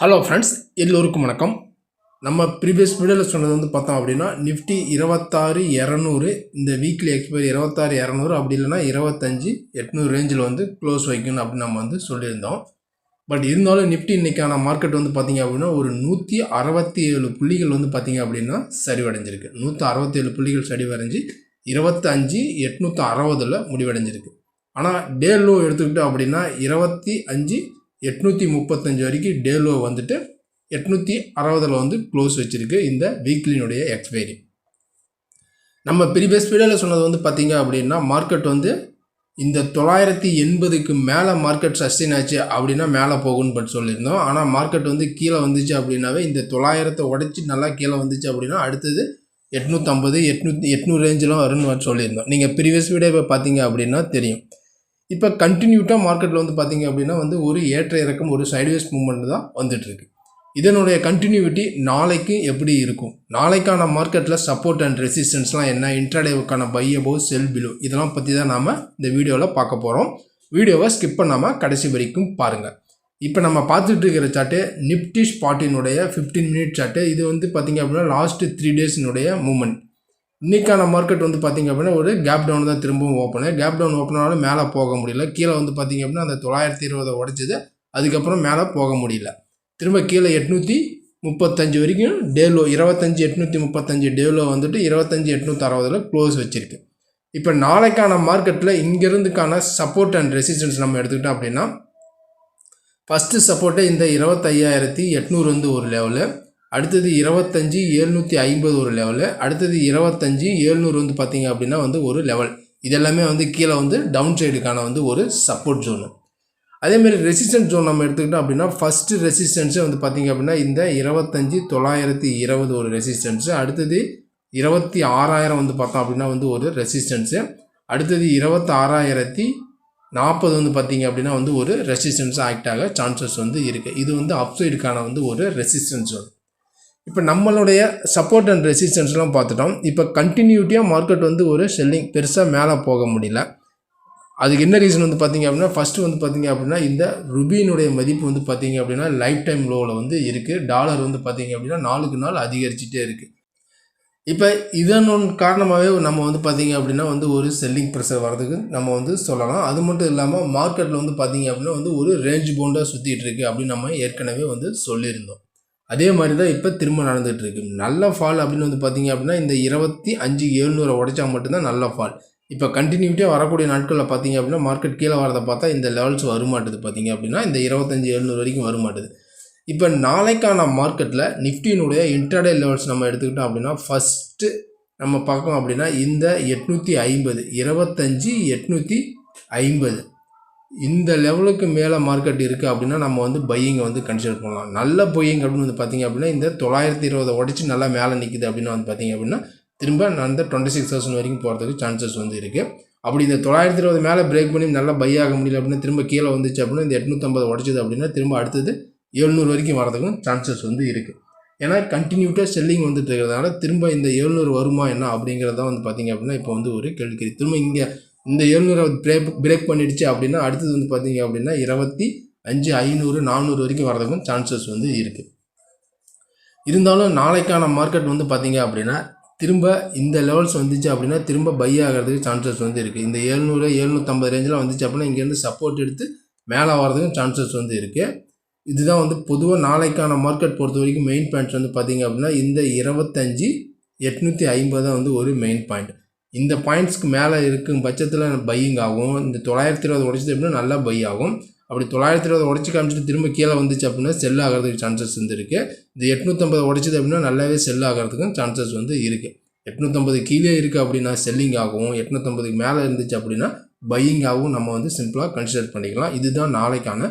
Hello friends எல்லோருக்கும் வணக்கம். நம்ம ப்ரீவியஸ் வீடியோவில் சொன்னது வந்து பார்த்தோம் அப்படின்னா நிஃப்டி இருபத்தாறு இரநூறு இந்த வீக்லி எக்ஸ்பைரி இருபத்தாறு இரநூறு அப்படி இல்லைன்னா இருபத்தஞ்சி எட்நூறு ரேஞ்சில் வந்து க்ளோஸ் வைக்கணும் அப்படின்னு நம்ம வந்து சொல்லியிருந்தோம். பட் இருந்தாலும் நிஃப்டி இன்னைக்கான மார்க்கெட் வந்து பார்த்தீங்க அப்படின்னா ஒரு நூற்றி அறுபத்தி ஏழு புள்ளிகள் வந்து பார்த்திங்க அப்படின்னா சரிவடைஞ்சிருக்கு. நூற்றி அறுபத்தேழு புள்ளிகள் சரிவடைஞ்சு இருபத்தஞ்சி எட்நூற்றி அறுபதில் முடிவடைஞ்சிருக்கு. ஆனால் டே லோ எடுத்துக்கிட்டோம் அப்படின்னா இருபத்தி அஞ்சு எட்நூற்றி முப்பத்தஞ்சு வரைக்கும் டேலோ வந்துட்டு எட்நூற்றி அறுபதில் வந்து க்ளோஸ் வச்சுருக்கு இந்த வீக்லினுடைய எக்ஸ்பைரி நம்ம ப்ரீவியஸ் வீடியோவில் சொன்னது வந்து பார்த்தீங்க அப்படின்னா மார்க்கெட் வந்து இந்த தொள்ளாயிரத்தி எண்பதுக்கு மேலே மார்க்கெட் சஸ்டெயின் ஆச்சு அப்படின்னா மேலே போகும்னு பட் சொல்லியிருந்தோம். ஆனால் மார்க்கெட் வந்து கீழே வந்துச்சு அப்படின்னாவே இந்த தொள்ளாயிரத்தை உடச்சி நல்லா கீழே வந்துச்சு அப்படின்னா அடுத்தது எட்நூற்றம்பது எட்நூற்றி எட்நூறு ரேஞ்செலாம் வரும்னு சொல்லியிருந்தோம். நீங்கள் ப்ரீவியஸ் வீடியோவை பார்த்தீங்க அப்படின்னா தெரியும். இப்போ கண்டினியூட்டாக மார்க்கெட்டில் வந்து பார்த்தீங்க அப்படின்னா வந்து ஒரு ஏற்ற இறக்கம் ஒரு சைடுவேஸ் மூவ்மெண்ட் தான் வந்துட்டுருக்கு. இதனுடைய கண்டினியூட்டி நாளைக்கு எப்படி இருக்கும்? நாளைக்கான மார்க்கெட்டில் சப்போர்ட் அண்ட் ரெசிஸ்டன்ஸ்லாம் என்ன? இன்ட்ராடேவுக்கான பை அபோவ் செல் பிலோ இதெல்லாம் பற்றி தான் நாம் இந்த வீடியோவில் பார்க்க போகிறோம் வீடியோவை ஸ்கிப் பண்ணாமல் கடைசி வரைக்கும் பாருங்கள் இப்போ நம்ம பார்த்துட்டு இருக்கிற சார்ட்டு நிப்டி ஸ்பாட்டினுடைய ஃபிஃப்டீன் மினிட் சார்ட்டு இது வந்து பார்த்திங்க அப்படின்னா லாஸ்ட்டு த்ரீ டேஸினுடைய மூமெண்ட் இன்றைக்கான மார்க்கெட் வந்து பார்த்திங்க அப்படின்னா ஒரு கேப் டவுன் தான் திரும்பவும் ஓப்பனு கேப் டவுன் ஓப்பனால மேலே போக முடியல. கீழே வந்து பார்த்திங்க அப்படின்னா அந்த தொள்ளாயிரத்தி இருபதை உடச்சிது. அதுக்கப்புறம் மேலே போக முடியல. திரும்ப கீழே எட்நூற்றி முப்பத்தஞ்சு வரைக்கும் டேலோ இருபத்தஞ்சி எட்நூற்றி முப்பத்தஞ்சு டேலோ வந்துட்டு இருபத்தஞ்சி எட்நூற்றி அறுபதில் க்ளோஸ் வச்சுருக்கு. இப்போ நாளைக்கான மார்க்கெட்டில் இங்கேருந்துக்கான சப்போர்ட் அண்ட் ரெசிஸ்டன்ஸ் நம்ம எடுத்துக்கிட்டோம் அப்படின்னா ஃபஸ்ட்டு சப்போர்ட்டை இந்த இருபத்தையாயிரத்தி எட்நூறு வந்து ஒரு லெவலு அடுத்தது இருபத்தஞ்சி ஏழ்நூற்றி ஐம்பது ஒரு லெவலு அடுத்தது இருபத்தஞ்சி ஏழ்நூறு வந்து பார்த்திங்க அப்படின்னா வந்து ஒரு லெவல் இதெல்லாமே வந்து கீழே வந்து டவுன் சைடுக்கான வந்து ஒரு சப்போர்ட் ஜோனு அதேமாரி ரெசிஸ்டன்ஸ் ஜோன் நம்ம எடுத்துக்கிட்டோம் அப்படின்னா ஃபஸ்ட்டு ரெசிஸ்டன்ஸே வந்து பார்த்திங்க அப்படின்னா இந்த இருபத்தஞ்சி தொள்ளாயிரத்தி இருபது ஒரு ரெசிஸ்டன்ஸு அடுத்தது இருபத்தி ஆறாயிரம் வந்து பார்த்தோம் அப்படின்னா வந்து ஒரு ரெசிஸ்டன்ஸு அடுத்தது இருபத்தாறாயிரத்தி நாற்பது வந்து பார்த்திங்க அப்படின்னா வந்து ஒரு ரெசிஸ்டன்ஸ் ஆக்ட் ஆக சான்சஸ் வந்து இருக்குது இது வந்து அப்சைடுக்கான வந்து ஒரு ரெசிஸ்டன்ஸ் ஜோன் இப்போ நம்மளுடைய சப்போர்ட் அண்ட் ரெசிஸ்டன்ஸ்லாம் பார்த்துட்டோம். இப்போ கண்டினியூட்டியாக மார்க்கெட் வந்து ஒரு செல்லிங் பெருசாக மேலே போக முடியல. அதுக்கு என்ன ரீசன் வந்து பார்த்திங்க அப்படின்னா ஃபஸ்ட்டு வந்து பார்த்திங்க அப்படின்னா இந்த ருபீனுடைய மதிப்பு வந்து பார்த்திங்க அப்படின்னா லைஃப் டைம் லோவில் வந்து இருக்குது டாலர் வந்து பார்த்திங்க அப்படின்னா நாளுக்கு நாள் அதிகரிச்சுட்டே இருக்குது இப்போ இதன் காரணமாகவே நம்ம வந்து பார்த்திங்க அப்படின்னா வந்து ஒரு செல்லிங் ப்ரெஷர் வர்றதுக்கு நம்ம வந்து சொல்லலாம். அது மட்டும் இல்லாமல் மார்க்கெட்டில் வந்து பார்த்திங்க அப்படின்னா வந்து ஒரு ரேஞ்ச் போண்டாக சுற்றிட்டு இருக்குது அப்படின்னு நம்ம ஏற்கனவே வந்து சொல்லியிருந்தோம். அதே மாதிரி தான் இப்போ திரும்ப நடந்துகிட்ருக்கு நல்ல ஃபால் அப்படின்னு வந்து பார்த்திங்க அப்படின்னா இந்த இருபத்தி அஞ்சு எழுநூறை உடைச்சா மட்டும்தான் நல்ல ஃபால் இப்போ கண்டினியூட்டியாக வரக்கூடிய நாட்களில் பார்த்தீங்க அப்படின்னா மார்க்கெட் கீழே வரதை பார்த்தா இந்த லெவல்ஸ் வரமாட்டுது பார்த்தீங்க அப்படின்னா இந்த இருபத்தஞ்சி எழுநூறு வரைக்கும் வரமாட்டுது. இப்போ நாளைக்கான மார்க்கெட்டில் நிஃப்டியினுடைய இன்டர்டே லெவல்ஸ் நம்ம எடுத்துக்கிட்டோம் அப்படின்னா ஃபஸ்ட்டு நம்ம பார்க்கோம் அப்படின்னா இந்த எட்நூற்றி ஐம்பது இருபத்தஞ்சி எட்நூற்றி ஐம்பது. இந்த லெவலுக்கு மேலே மார்க்கெட் இருக்குது அப்படின்னா நம்ம வந்து பையிங்கை வந்து கன்சிடர் பண்ணலாம். நல்ல பையிங் அப்படின்னு வந்து பார்த்திங்க அப்படின்னா இந்த தொள்ளாயிரத்தி இருபதை உடச்சி நல்லா மேலே நிற்கிது அப்படின்னு வந்து பார்த்திங்க அப்படின்னா திரும்ப அந்த டுவெண்ட்டி சிக்ஸ் தௌசண்ட் வரைக்கும் போகிறதுக்கு சான்சஸ் வந்து இருக்குது அப்படி இந்த தொள்ளாயிரத்தி இருபது மேலே பிரேக் பண்ணி நல்லா பை ஆக முடியல அப்படின்னா திரும்ப கீழே வந்துச்சு அப்படின்னா இந்த எட்நூற்றம்பது உடச்சிது அப்படின்னா திரும்ப அடுத்தது எழுநூறு வரைக்கும் வரதுக்கும் சான்சஸ் வந்து இருக்குது ஏன்னா கண்டினியூட்டாக செல்லிங் வந்துட்டு இருக்கிறதுனால திரும்ப இந்த எழுநூறு வருமா என்ன அப்படிங்கிறதான் வந்து பார்த்திங்க அப்படின்னா இப்போ வந்து ஒரு கேள்வி திரும்ப இங்கே இந்த எழுநூறு பிரேக் பிரேக் பண்ணிடுச்சு அப்படின்னா அடுத்தது வந்து பார்த்தீங்க அப்படின்னா இருபத்தி அஞ்சு ஐநூறு நானூறு வரைக்கும் வரதுக்கும் சான்சஸ் வந்து இருக்குது இருந்தாலும் நாளைக்கான மார்க்கெட் வந்து பார்த்தீங்க அப்படின்னா திரும்ப இந்த லெவல்ஸ் வந்துச்சு அப்படின்னா திரும்ப பை ஆகிறதுக்கு சான்சஸ் வந்து இருக்குது இந்த எழுநூறு எழுநூற்றம்பது ரேஞ்சில் வந்துச்சு அப்படின்னா இங்கேருந்து சப்போர்ட் எடுத்து மேலே வரதுக்கும் சான்சஸ் வந்து இருக்குது இதுதான் வந்து பொதுவாக நாளைக்கான மார்க்கெட் பொறுத்த வரைக்கும் மெயின் பாயிண்ட்ஸ் வந்து பார்த்திங்க அப்படின்னா இந்த இருபத்தஞ்சி எட்நூற்றி ஐம்பது தான் வந்து ஒரு மெயின் பாயிண்ட் இந்த பாயிண்ட்ஸ்க்கு மேலே இருக்கும் பட்சத்தில் பையிங் ஆகும். இந்த தொள்ளாயிரத்தி இருபது உடச்சது அப்படின்னா நல்லா பை ஆகும். அப்படி தொள்ளாயிரத்தி இருபது உடச்சி காமிச்சிட்டு திரும்ப கீழே வந்துச்சு அப்படின்னா செல் ஆகிறதுக்கு சான்சஸ் வந்து இருக்குது இந்த எட்நூற்றம்பது உடச்சது அப்படின்னா நல்லாவே செல் ஆகிறதுக்கும் சான்சஸ் வந்து இருக்குது எட்நூற்றம்பது கீழே இருக்குது அப்படின்னா செல்லிங் ஆகும். எட்நூற்றம்பதுக்கு மேலே இருந்துச்சு அப்படின்னா பையிங் ஆகும். நம்ம வந்து சிம்பிளாக கன்சிடர் பண்ணிக்கலாம். இதுதான் நாளைக்கான